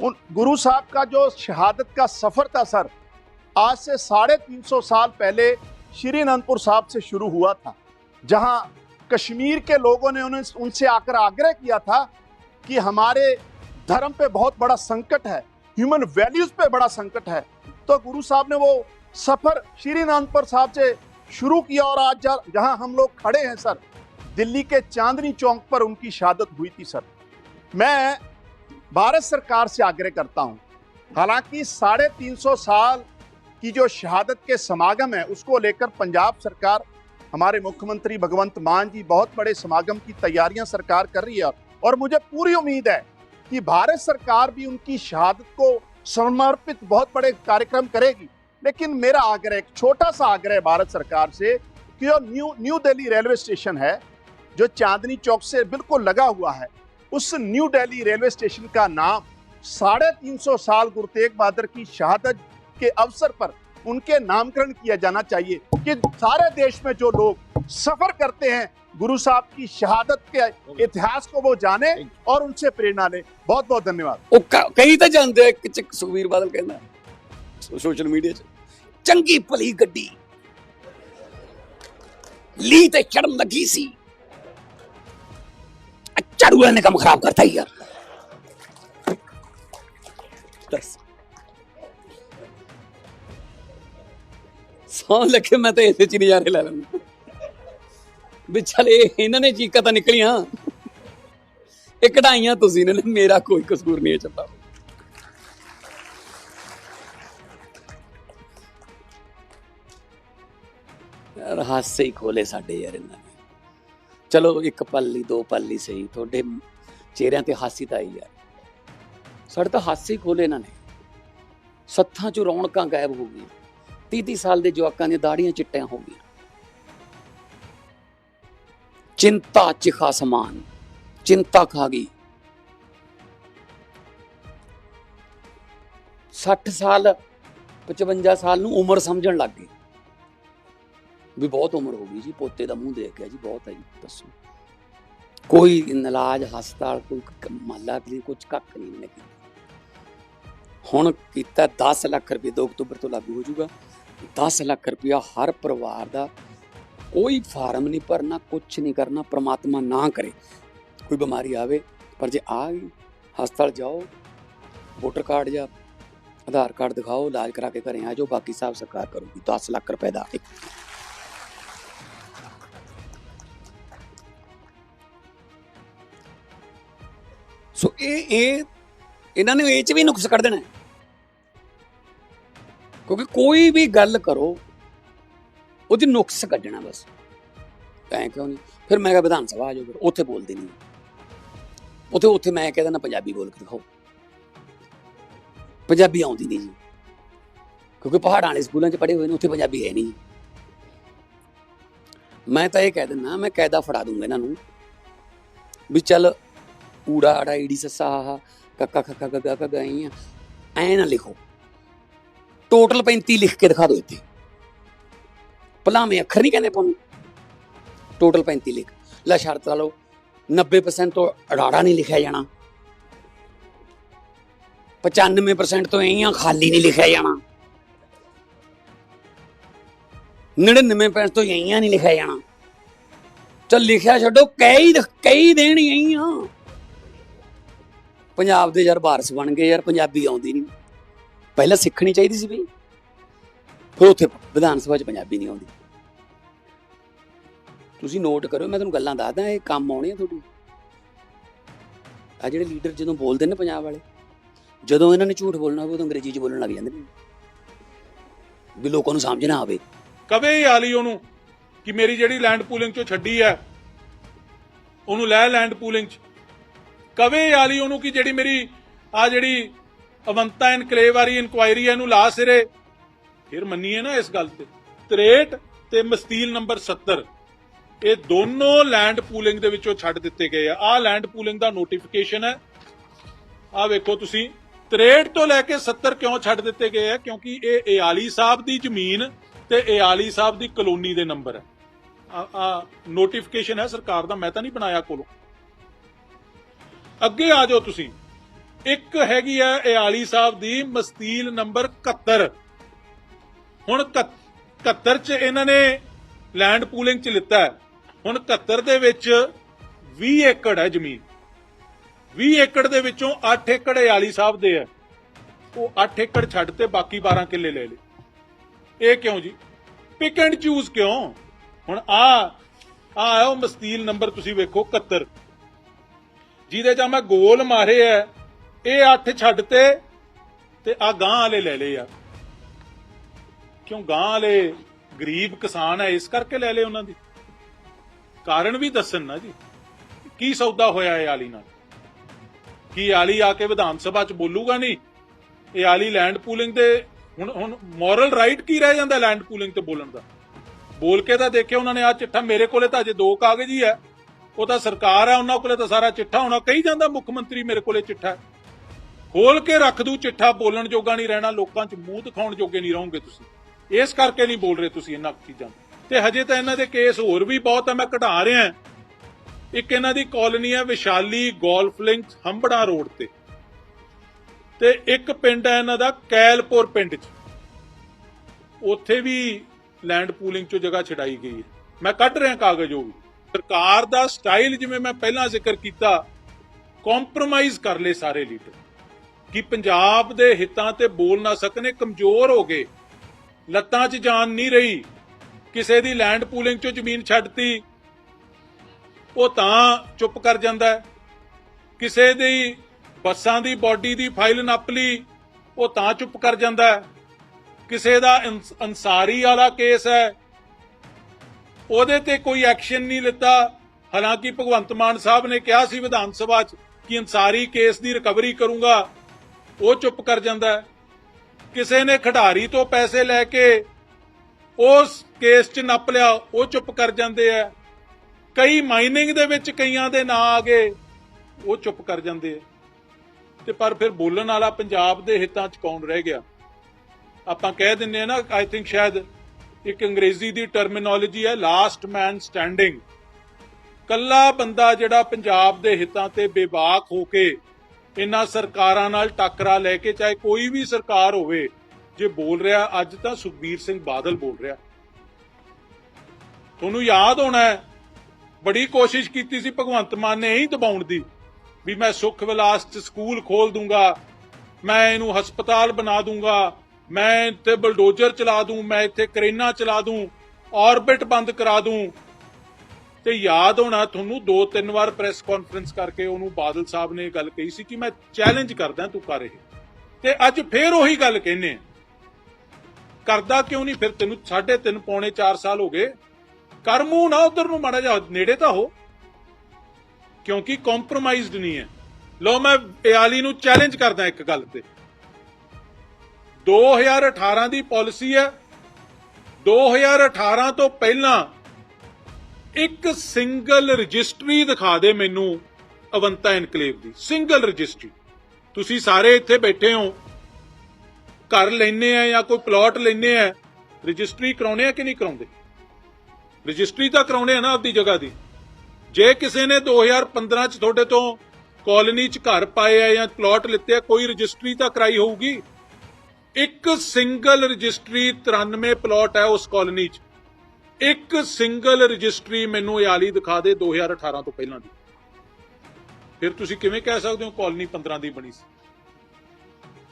उन गुरु साहब का जो शहादत का सफ़र था सर, आज से साढ़े तीन सौ साल पहले श्री अनंतपुर साहब से शुरू हुआ था, जहाँ कश्मीर के लोगों ने उन्हें, उनसे आकर आग्रह किया था कि हमारे धर्म पे बहुत बड़ा संकट है ह्यूमन वैल्यूज़ पे बड़ा संकट है। तो गुरु साहब ने वो सफ़र श्री अनंतपुर साहब से शुरू किया और आज जहाँ हम लोग खड़े हैं सर, दिल्ली के चांदनी चौक पर उनकी शहादत हुई थी सर। मैं भारत सरकार से आग्रह करता हूँ, हालाँकि साढ़े तीन सौ साल की जो शहादत के समागम है, उसको लेकर पंजाब सरकार, हमारे मुख्यमंत्री भगवंत मान जी बहुत बड़े समागम की तैयारियाँ सरकार कर रही है और मुझे पूरी उम्मीद है कि भारत सरकार भी उनकी शहादत को समर्पित बहुत बड़े कार्यक्रम करेगी। लेकिन मेरा आग्रह, एक छोटा सा आग्रह भारत सरकार से कि जो new new Delhi railway station है, जो चांदनी चौक से बिल्कुल लगा हुआ है, उस न्यू दिल्ली रेलवे स्टेशन का नाम साढ़े तीन सौ साल गुरु तेग बहादुर की शहादत के अवसर पर उनके नामकरण किया जाना चाहिए कि सारे देश में जो लोग सफ़र करते हैं गुरु साहब की शहादत के इतिहास को वो जाने और उनसे प्रेरणा ले। बहुत बहुत धन्यवाद कहीं तो जानते हैं सुखबीर बादल कहना सोशल मीडिया से चंगी पली गड्डी ली ते चरम लगी सी झाड़ू अच्छा ने काम खराब करता ही यार सौ लगे मैं तो ऐसे चीनी नजारे ला लूँगा ਵੀ ਚੱਲ ਇਹਨਾਂ ਨੇ ਚੀਕਾਂ ਤਾਂ ਨਿਕਲੀਆਂ। ਇਹ ਕਢਾਈਆਂ ਤੁਸੀਂ ਨੇ ਮੇਰਾ ਕੋਈ ਕਸੂਰ ਨਹੀਂ ਹੈ ਚੱਪਾ। ਯਾਰ ਹਾਸੇ ਹੀ ਖੋਲੇ ਸਾਡੇ ਯਾਰ ਇਹਨਾਂ ਨੇ। ਚਲੋ ਇੱਕ ਪਲ ਦੋ ਪਲ ਸਹੀ, ਤੁਹਾਡੇ ਚਿਹਰਿਆਂ ਤੇ ਹਾਸੀ ਤਾਂ ਆਈ ਯਾਰ। ਸਾਡੇ ਤਾਂ ਹਾਸੇ ਹੀ ਖੋਲੇ ਇਹਨਾਂ ਨੇ। ਸੱਥਾਂ ਚੋਂ ਰੌਣਕਾਂ ਗਾਇਬ ਹੋ ਗਈਆਂ। 30 30 ਸਾਲ ਦੇ ਜਵਾਕਾਂ ਦੀਆਂ ਦਾੜੀਆਂ ਚਿੱਟੀਆਂ ਹੋ ਗਈਆਂ। ਚਿੰਤਾ ਚਿਖਾ ਸਮਾਨ ਚਿੰਤਾ ਖਾ ਗਈ। 60 ਸਾਲ 55 ਸਾਲ ਨੂੰ ਉਮਰ ਸਮਝਣ ਲੱਗ ਗਏ। ਵੀ ਬਹੁਤ ਉਮਰ ਹੋ ਗਈ ਜੀ, ਪੋਤੇ ਦਾ ਮੂੰਹ ਦੇਖ ਗਿਆ ਜੀ, ਬਹੁਤ ਹੈ ਜੀ, ਦੱਸੋ। ਕੋਈ ਇਲਾਜ, ਹਸਪਤਾਲ, ਕੋਈ ਕ- ਮਹੱਲਾ ਕਲੀ ਕੁਝ ਕੱਖ ਨਹੀਂ ਨੇ ਕੀਤਾ। ਹੁਣ ਕੀਤਾ 10 ਲੱਖ ਰੁਪਏ 2 ਅਕਤੂਬਰ ਤੋਂ ਲਾਗੂ ਹੋ ਜਾਊਗਾ। 10 ਲੱਖ ਰੁਪਇਆ ਹਰ ਪਰਿਵਾਰ ਦਾ ਕੋਈ ਫਾਰਮ ਨਹੀਂ ਭਰਨਾ ਕੁਝ ਨਹੀਂ ਕਰਨਾ, ਪ੍ਰਮਾਤਮਾ ਨਾ ਕਰੇ। ਕੋਈ ਬਿਮਾਰੀ ਆਵੇ, ਪਰ ਜੇ ਆ ਗਈ, ਹਸਪਤਾਲ ਜਾਓ, ਵੋਟਰ ਕਾਰਡ ਜਾਂ ਆਧਾਰ ਕਾਰਡ ਦਿਖਾਓ, ਇਲਾਜ ਕਰਾ ਕੇ ਘਰੇ ਆ ਜਾਓ, ਬਾਕੀ ਸਾਹਿਬ ਸਰਕਾਰ ਕਰੂਗੀ। 10 ਲੱਖ ਰੁਪਏ ਦਾ ਇੱਕ। ਸੋ ਇਹ ਇਹ, ਇਹਨਾਂ ਨੇ ਇਹ ਚ ਵੀ ਨੁਕਸ ਕੱਢ ਦੇਣਾ ਕਿਉਂਕਿ ਕੋਈ ਵੀ ਗੱਲ ਕਰੋ ਉਹਦੀ ਨੁਕਸ ਕੱਢਣਾ ਬਸ ਐਂ ਕਿਉਂ ਨਹੀਂ ਫਿਰ ਮੈਂ ਕਿਹਾ ਵਿਧਾਨ ਸਭਾ ਆ ਜਾਓ ਫਿਰ ਉੱਥੇ ਬੋਲਦੇ ਨਹੀਂ ਉੱਥੇ ਉੱਥੇ ਮੈਂ ਕਹਿੰਦਾ ਨਾ ਪੰਜਾਬੀ ਬੋਲ ਕੇ ਦਿਖਾਓ ਪੰਜਾਬੀ ਆਉਂਦੀ ਨਹੀਂ ਜੀ ਕਿਉਂਕਿ ਪਹਾੜਾਂ ਵਾਲੇ ਸਕੂਲਾਂ 'ਚ ਪੜ੍ਹੇ ਹੋਏ ਨੇ ਉੱਥੇ ਪੰਜਾਬੀ ਹੈ ਨਹੀਂ ਜੀ। ਮੈਂ ਤਾਂ ਇਹ ਕਹਿ ਦਿੰਦਾ ਮੈਂ ਕਾਇਦਾ ਫੜਾ ਦੂੰਗਾ ਇਹਨਾਂ ਨੂੰ ਵੀ ਚੱਲ ਊੜਾ ਆੜਾ ਈੜੀ ਸੱਸਾ ਹਾ ਕੱਕਾ ਖੱਕਾ ਗੱਗਾ ਕਾ ਗਾਈ ਆ ਐ ਨਾ ਲਿਖੋ ਟੋਟਲ 35 ਲਿਖ ਕੇ ਦਿਖਾ ਦਿਓ ਇੱਥੇ ਭਲਾਵੇਂ ਅੱਖਰ ਨਹੀਂ ਕਹਿੰਦੇ ਪਾਉਣ ਟੋਟਲ 35 ਲਿਖ। ਲੈ ਸ਼ਰਤ ਲਾ ਲਓ 90% ਤੋਂ ਅੜਾੜਾ ਨਹੀਂ ਲਿਖਿਆ ਜਾਣਾ। 95% ਤੋਂ ਐਂ ਖਾਲੀ ਨਹੀਂ ਲਿਖਿਆ ਜਾਣਾ। 99% ਤੋਂ ਐਂ ਨਹੀਂ ਲਿਖਿਆ ਜਾਣਾ। ਚੱਲ ਲਿਖਿਆ ਛੱਡੋ, ਕਈ ਕਈ ਦੇਣੀ ਐਂ ਪੰਜਾਬ ਦੇ ਯਾਰ ਵਾਰਸ ਬਣ ਗਏ ਯਾਰ, ਪੰਜਾਬੀ ਆਉਂਦੀ ਨਹੀਂ। ਪਹਿਲਾਂ ਸਿੱਖਣੀ ਚਾਹੀਦੀ ਸੀ ਬਈ। ਫਿਰ ਉੱਥੇ ਵਿਧਾਨ ਸਭਾ 'ਚ ਪੰਜਾਬੀ ਨਹੀਂ ਆਉਂਦੀ। ਤੁਸੀਂ ਨੋਟ ਕਰੋ ਮੈਂ ਤੁਹਾਨੂੰ ਗੱਲਾਂ ਦੱਸਦਾ, ਇਹ ਕੰਮ ਆਉਣੇ ਆ ਤੁਹਾਡੀ। ਆ ਜਿਹੜੇ ਲੀਡਰ ਜਦੋਂ ਬੋਲਦੇ ਨੇ ਪੰਜਾਬ ਵਾਲੇ, ਜਦੋਂ ਇਹਨਾਂ ਨੇ ਝੂਠ ਬੋਲਣਾ ਹੋਵੇ, ਉਦੋਂ ਅੰਗਰੇਜ਼ੀ 'ਚ ਬੋਲਣ ਲੱਗ ਜਾਂਦੇ ਨੇ। ਵੀ ਲੋਕਾਂ ਨੂੰ ਸਮਝ ਨਾ ਆਵੇ। ਕਵੇ ਹੀ ਆਲੀ ਉਹਨੂੰ ਕਿ ਮੇਰੀ ਜਿਹੜੀ ਲੈਂਡ ਪੂਲਿੰਗ ਚੋਂ ਛੱਡੀ ਹੈ, ਉਹਨੂੰ ਲੈ ਲੈਂਡ ਪੂਲਿੰਗ ਚ। ਕਵੇ ਹੀ ਆਲੀ ਉਹਨੂੰ ਕਿ ਜਿਹੜੀ ਮੇਰੀ ਆ ਜਿਹੜੀ ਅਵੰਤਾ ਇਨਕਲੇਵ ਵਾਲੀ ਇਨਕੁਆਇਰੀ ਹੈ, ਇਹਨੂੰ ਲਾ ਸਿਰੇ। ਫਿਰ ਮੰਨੀਏ ਨਾ ਇਸ ਗੱਲ ਤੇ। 63 ਤੇ ਮਸਤੀਲ ਨੰਬਰ 70 ਇਹ ਦੋਨੋਂ ਲੈਂਡ ਪੂਲਿੰਗ ਦੇ ਵਿੱਚੋਂ ਛੱਡ ਦਿੱਤੇ ਗਏ ਆ। ਆ ਲੈਂਡ ਪੂਲਿੰਗ ਦਾ ਨੋਟੀਫਿਕੇਸ਼ਨ ਹੈ। ਆ ਵੇਖੋ ਤੁਸੀਂ। 63 ਤੋਂ ਲੈ ਕੇ 70 ਕਿਉਂ ਛੱਡ ਦਿੱਤੇ ਗਏ ਆ? ਕਿਉਂਕਿ ਇਹ ਏਆਲੀ ਸਾਹਿਬ ਦੀ ਜ਼ਮੀਨ ਤੇ ਏਆਲੀ ਸਾਹਿਬ ਦੀ ਕਲੋਨੀ ਦੇ ਨੰਬਰ ਹੈ। ਆ ਨੋਟੀਫਿਕੇਸ਼ਨ ਹੈ ਸਰਕਾਰ ਦਾ। ਮੈਂ ਤਾਂ ਨਹੀਂ ਬਣਾਇਆ ਕੋਲੋਂ। ਅੱਗੇ ਆ ਜਾਓ ਤੁਸੀਂ। ਇੱਕ ਹੈਗੀ ਹੈ ਏਆਲੀ ਸਾਹਿਬ ਦੀ ਮਸਤੀਲ ਨੰਬਰ 71 ਹੁਣ 71 ਚ ਇਹਨਾਂ ਨੇ ਲੈਂਡ ਪੂਲਿੰਗ ਚ ਲਿੱਤਾ ਹੁਣ 71 ਦੇ ਵਿੱਚ 20 ਏਕੜ ਹੈ ਜ਼ਮੀਨ। 20 ਏਕੜ ਦੇ ਵਿੱਚੋਂ 8 ਏਕੜ ਏਆਲੀ ਸਾਹਿਬ ਦੇ ਹੈ। ਉਹ 8 ਏਕੜ ਛੱਡ ਤੇ ਬਾਕੀ 12 ਕਿੱਲੇ ਲੈ ਲਏ। ਇਹ ਕਿਉਂ ਜੀ? ਪਿਕ ਐਂਡ ਚੂਜ਼ ਕਿਉਂ? ਹੁਣ ਆ ਆ ਉਹ ਮਸਤੀਲ ਨੰਬਰ ਤੁਸੀਂ ਵੇਖੋ 71 ਜਿਹਦੇ ਚ ਮੈਂ ਗੋਲ ਮਾਰੇ ਆ ਇਹ 8 ਛੱਡ ਤੇ ਤੇ ਆ ਗਾਂ ਵਾਲੇ ਲੈ ਲਏ ਆ। ਕਿਉਂ ਗਾਂ ਵਾਲੇ ਗਰੀਬ ਕਿਸਾਨ ਹੈ, ਇਸ ਕਰਕੇ ਲੈ ਲਏ ਉਹਨਾਂ ਦੀ? ਕਾਰਨ ਵੀ ਦੱਸਣ ਨਾ ਜੀ। ਕੀ ਸੌਦਾ ਹੋਇਆ ਇਹ ਆਲੀ ਨਾਲ? ਕੀ ਆਲੀ ਆ ਕੇ ਵਿਧਾਨ ਸਭਾ ਚ ਬੋਲੂਗਾ ਨਹੀਂ? ਇਹ ਆਲੀ ਲੈਂਡ ਪੂਲਿੰਗ ਦੇ ਹੁਣ ਹੁਣ ਮੋਰਲ ਰਾਈਟ ਕੀ ਰਹਿ ਜਾਂਦਾ ਲੈਂਡ ਪੂਲਿੰਗ ਤੇ ਬੋਲਣ ਦਾ? ਬੋਲ ਕੇ ਤਾਂ ਦੇਖਿਆ ਉਹਨਾਂ ਨੇ ਆ ਚਿੱਠਾ ਮੇਰੇ ਕੋਲੇ ਤਾਂ ਅਜੇ ਦੋ ਕਾਗਜ਼ ਹੀ ਹੈ। ਉਹ ਤਾਂ ਸਰਕਾਰ ਹੈ ਉਹਨਾਂ ਕੋਲੇ ਤਾਂ ਸਾਰਾ ਚਿੱਠਾ ਹੋਣਾ। ਕਹੀ ਜਾਂਦਾ ਮੁੱਖ ਮੰਤਰੀ ਮੇਰੇ ਕੋਲੇ ਚਿੱਠਾ ਖੋਲ ਕੇ ਰੱਖ ਦੂ ਚਿੱਠਾ, ਬੋਲਣ ਜੋਗਾ ਨਹੀਂ ਰਹਿਣਾ, ਲੋਕਾਂ 'ਚ ਮੂੰਹ ਦਿਖਾਉਣ ਜੋਗੇ ਨਹੀਂ ਰਹੋਗੇ ਤੁਸੀਂ। ਇਸ ਕਰਕੇ ਨਹੀਂ ਬੋਲ ਰਹੇ ਤੁਸੀਂ ਇਹਨਾਂ ਚੀਜ਼ਾਂ ਤੇ ਹਜੇ ਤਾਂ ਇਹਨਾਂ ਦੇ ਕੇਸ ਹੋਰ ਵੀ ਬਹੁਤ ਆ, ਮੈਂ ਘਟਾ ਰਿਹਾ। ਇੱਕ ਇਹਨਾਂ ਦੀ ਕਾਲੋਨੀ ਹੈ Vishali golf link Hambran road ਤੇ। ਤੇ ਇੱਕ ਪਿੰਡ ਹੈ ਇਹਨਾਂ ਦਾ ਕੈਲਪੁਰ ਪਿੰਡ 'ਚ। ਉੱਥੇ ਵੀ ਲੈਂਡ ਪੂਲਿੰਗ 'ਚੋਂ ਜਗ੍ਹਾ ਛਡਾਈ ਗਈ ਹੈ। ਮੈਂ ਕੱਢ ਰਿਹਾ ਕਾਗਜ਼ ਉਹ ਵੀ। ਸਰਕਾਰ ਦਾ ਸਟਾਈਲ ਜਿਵੇਂ ਮੈਂ ਪਹਿਲਾਂ ਜ਼ਿਕਰ ਕੀਤਾ ਕੰਪਰੋਮਾਈਜ਼ ਕਰ ਲਏ ਸਾਰੇ ਲੀਡਰ ਕਿ ਪੰਜਾਬ ਦੇ ਹਿੱਤਾਂ ਤੇ ਬੋਲ ਨਾ ਸਕਣੇ ਕਮਜ਼ੋਰ ਹੋ ਗਏ। ਲੱਤਾਂ 'ਚ ਜਾਨ ਨਹੀਂ ਰਹੀ। ਕਿਸੇ ਦੀ ਲੈਂਡ ਪੂਲਿੰਗ 'ਚੋਂ ਜ਼ਮੀਨ ਛੱਡਤੀ। ਉਹ ਤਾਂ ਚੁੱਪ ਕਰ ਜਾਂਦਾ ਕਿਸੇ ਦੀ ਬੱਸਾਂ ਦੀ ਬਾਡੀ ਦੀ ਫਾਈਲ ਨੱਪ ਲਈ, ਉਹ ਤਾਂ ਚੁੱਪ ਕਰ ਜਾਂਦਾ ਕਿਸੇ ਦਾ ਅੰਸ- ਅੰਸਾਰੀ ਵਾਲਾ ਕੇਸ ਹੈ। ਉਹਦੇ ਤੇ ਕੋਈ ਐਕਸ਼ਨ ਨਹੀਂ ਲਿੱਤਾ। ਹਾਲਾਂਕਿ ਭਗਵੰਤ ਮਾਨ ਸਾਹਿਬ ਨੇ ਕਿਹਾ ਸੀ, ਵਿਧਾਨ ਸਭਾ 'ਚ ਕਿ ਅੰਸਾਰੀ ਕੇਸ ਦੀ ਰਿਕਵਰੀ ਕਰੂੰਗਾ। ਉਹ ਚੁੱਪ ਕਰ ਜਾਂਦਾ ਹੈ। ਕਿਸੇ ਨੇ ਖਿਡਾਰੀ ਤੋਂ ਪੈਸੇ ਲੈ ਕੇ ਉਸ ਕੇਸ 'ਚ ਨੱਪ ਲਿਆ, ਉਹ ਚੁੱਪ ਕਰ ਜਾਂਦੇ ਆ। ਕਈ ਮਾਈਨਿੰਗ ਦੇ ਵਿੱਚ ਕਈਆਂ ਦੇ ਨਾਂ ਆ ਗਏ, ਉਹ ਚੁੱਪ ਕਰ ਜਾਂਦੇ ਆ। ਤੇ ਪਰ ਫਿਰ ਬੋਲਣ ਵਾਲਾ ਪੰਜਾਬ ਦੇ ਹਿੱਤਾਂ 'ਚ ਕੌਣ ਰਹਿ ਗਿਆ? ਆਪਾਂ ਕਹਿ ਦਿੰਨੇ ਆ ਨਾ ਆਈ ਥਿੰਕ ਸ਼ਾਇਦ ਇੱਕ ਅੰਗਰੇਜ਼ੀ ਦੀ ਟਰਮੀਨੋਲੋਜੀ ਹੈ ਲਾਸਟ ਮੈਨ ਸਟੈਂਡਿੰਗ ਕੱਲਾ ਬੰਦਾ ਜਿਹੜਾ ਪੰਜਾਬ ਦੇ ਹਿੱਤਾਂ ਤੇ ਬੇਬਾਕ ਹੋ ਕੇ ਇਹਨਾਂ ਸਰਕਾਰਾਂ ਨਾਲ ਟੱਕਰਾ ਲੈ ਕੇ ਚਾਹੇ ਕੋਈ ਵੀ ਸਰਕਾਰ ਹੋਵੇ, ਜੇ ਬੋਲ ਰਿਹਾ, ਅੱਜ ਤਾਂ ਸੁਖਬੀਰ ਸਿੰਘ ਬਾਦਲ ਬੋਲ ਰਿਹਾ। ਤੁਹਾਨੂੰ ਯਾਦ ਹੋਣਾ ਹੈ, ਬੜੀ ਕੋਸ਼ਿਸ਼ ਕੀਤੀ ਸੀ ਭਗਵੰਤ ਮਾਨ ਨੇ ਇਹੀ ਦਬਾਉਣ ਦੀ, ਵੀ ਮੈਂ ਸੁਖ ਵਿਲਾਸ ਚ ਸਕੂਲ ਖੋਲ ਦੂੰਗਾ, ਮੈਂ ਇਹਨੂੰ ਹਸਪਤਾਲ ਬਣਾ ਦੂੰਗਾ, ਮੈਂ ਇੱਥੇ ਬਲਡੋਜ਼ਰ ਚਲਾ ਦੂੰ, ਮੈਂ ਇੱਥੇ ਕਰੇਨਾ ਚਲਾ ਦੂੰ ਆਰਬਿਟ ਬੰਦ ਕਰਾ ਦੂੰ। ਤੇ ਯਾਦ ਹੋਣਾ, ਤੁਹਾਨੂੰ ਦੋ ਤਿੰਨ ਵਾਰ ਪ੍ਰੈਸ ਕਾਨਫਰੰਸ ਕਰਕੇ ਉਹਨੂੰ ਬਾਦਲ ਸਾਹਿਬ ਨੇ ਇਹ ਗੱਲ ਕਹੀ ਸੀ ਕਿ ਮੈਂ ਚੈਲੰਜ ਕਰਦਾ ਤੂੰ ਕਰ ਇਹ। ਤੇ ਅੱਜ ਫੇਰ ਉਹੀ ਗੱਲ ਕਹਿੰਨੇ ਕਰਦਾ ਕਿਉਂ ਨਹੀਂ? ਫਿਰ ਤੈਨੂੰ 3.5 ਪੌਣੇ 4 ਸਾਲ ਹੋ ਗਏ। ਕਰ ਮੂੰਹ ਨਾ ਉਧਰ ਨੂੰ, ਮਾੜਾ ਜਾ ਨੇੜੇ ਤਾਂ ਹੋ। ਕਿਉਂਕਿ ਕੰਪਰੋਮਾਈਜ਼ਡ ਨਹੀਂ ਹੈ। ਲੋ ਮੈਂ ਇਆਲੀ ਨੂੰ ਚੈਲੰਜ ਕਰਦਾ ਇੱਕ ਗੱਲ ਤੇ। 2018 ਦੀ ਪਾਲਿਸੀ ਹੈ। 2018 ਤੋਂ ਪਹਿਲਾਂ ਇੱਕ ਸਿੰਗਲ ਰਜਿਸਟਰੀ ਦਿਖਾ ਦੇ ਮੈਨੂੰ ਅਵੰਤਾ ਇਨਕਲੇਵ ਦੀ, ਸਿੰਗਲ ਰਜਿਸਟਰੀ। ਤੁਸੀਂ ਸਾਰੇ ਇੱਥੇ ਬੈਠੇ ਹੋ, ਘਰ ਲੈਨੇ ਆ ਜਾਂ ਕੋਈ ਪਲਾਟ ਲੈਨੇ ਆ, ਰਜਿਸਟਰੀ ਕਰਾਉਣੇ ਆ ਕਿ ਨਹੀਂ ਕਰਾਉਂਦੇ? ਰਜਿਸਟਰੀ ਤਾਂ ਕਰਾਉਣੇ ਆ ਨਾ ਆਪਦੀ ਜਗ੍ਹਾ ਦੀ। ਜੇ ਕਿਸੇ ਨੇ 2015 ਚ ਤੁਹਾਡੇ ਤੋਂ ਕਾਲੋਨੀ ਚ ਘਰ ਪਾਏ ਆ ਜਾਂ ਪਲਾਟ ਲਿੱਤੇ ਆ, ਕੋਈ ਰਜਿਸਟਰੀ ਤਾਂ ਕਰਾਈ ਹੋਊਗੀ। ਇੱਕ ਸਿੰਗਲ ਰਜਿਸਟਰੀ 93 ਪਲਾਟ ਹੈ ਉਸ ਕਾਲੋਨੀ ਚ। ਇੱਕ ਸਿੰਗਲ ਰਜਿਸਟਰੀ ਮੈਨੂੰ ਯਾਲੀ ਦਿਖਾ ਦੇ 2018 ਤੋਂ ਪਹਿਲਾਂ ਦੀ। ਫਿਰ ਤੁਸੀਂ ਕਿਵੇਂ ਕਹਿ ਸਕਦੇ ਹੋ ਕਾਲੋਨੀ 15 ਦੀ ਬਣੀ ਸੀ?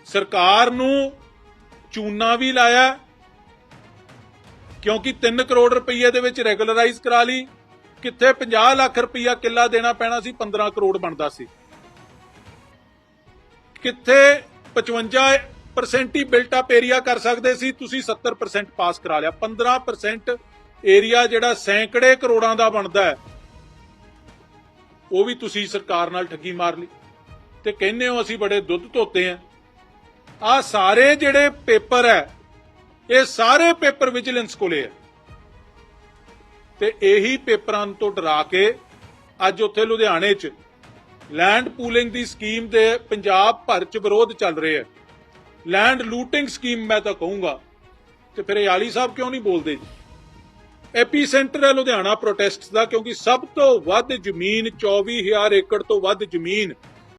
ਸਰਕਾਰ ਨੂੰ ਚੂਨਾ ਵੀ ਲਾਇਆ, ਕਿਉਂਕਿ 3 ਕਰੋੜ ਰੁਪਏ ਦੇ ਵਿੱਚ ਰੈਗੂਲਰਾਈਜ਼ ਕਰਾ ਲਈ। ਕਿੱਥੇ 50 ਲੱਖ ਰੁਪਈਆ ਕਿੱਲਾ ਦੇਣਾ ਪੈਣਾ ਸੀ 15 ਕਰੋੜ ਬਣਦਾ ਸੀ। ਕਿੱਥੇ 55% ਹੀ ਬਿਲਟ ਅਪ ਏਰੀਆ ਕਰ ਸਕਦੇ ਸੀ, ਤੁਸੀਂ 70% ਪਾਸ ਕਰਾ ਲਿਆ। 15% ਏਰੀਆ ਜਿਹੜਾ ਸੈਂਕੜੇ ਕਰੋੜਾਂ ਦਾ ਬਣਦਾ ਹੈ, ਉਹ ਵੀ ਤੁਸੀਂ ਸਰਕਾਰ ਨਾਲ ਠੱਗੀ ਮਾਰ ਲਈ। ਤੇ ਕਹਿੰਦੇ ਹੋ ਅਸੀਂ ਬੜੇ ਦੁੱਧ ਧੋਤੇ ਆ। ਆ ਸਾਰੇ ਜਿਹੜੇ ਪੇਪਰ ਹੈ, ਇਹ ਸਾਰੇ ਪੇਪਰ ਵਿਜੀਲੈਂਸ ਕੋਲੇ ਹੈ ਤੇ ਇਹੀ ਪੇਪਰਾਂ ਤੋਂ ਡਰਾ ਕੇ ਅੱਜ ਉੱਥੇ ਲੁਧਿਆਣੇ 'ਚ ਲੈਂਡ ਪੂਲਿੰਗ ਦੀ ਸਕੀਮ ਦੇ ਪੰਜਾਬ ਭਰ 'ਚ ਵਿਰੋਧ ਚੱਲ ਰਿਹਾ ਹੈ ਲੈਂਡ ਲੂਟਿੰਗ ਸਕੀਮ ਮੈਂ ਤਾਂ ਕਹੂੰਗਾ। ਤੇ ਫਿਰ ਇਹ ਆਲੀ ਸਾਹਿਬ ਕਿਉਂ ਨਹੀਂ ਬੋਲਦੇ ਜੀ? ਐਪੀ ਸੈਂਟਰ ਹੈ ਲੁਧਿਆਣਾ ਪ੍ਰੋਟੈਸਟਸ ਦਾ ਕਿਉਂਕਿ ਸਭ ਤੋਂ ਵੱਧ ਜ਼ਮੀਨ 24000 ਏਕੜ ਤੋਂ ਵੱਧ ਜ਼ਮੀਨ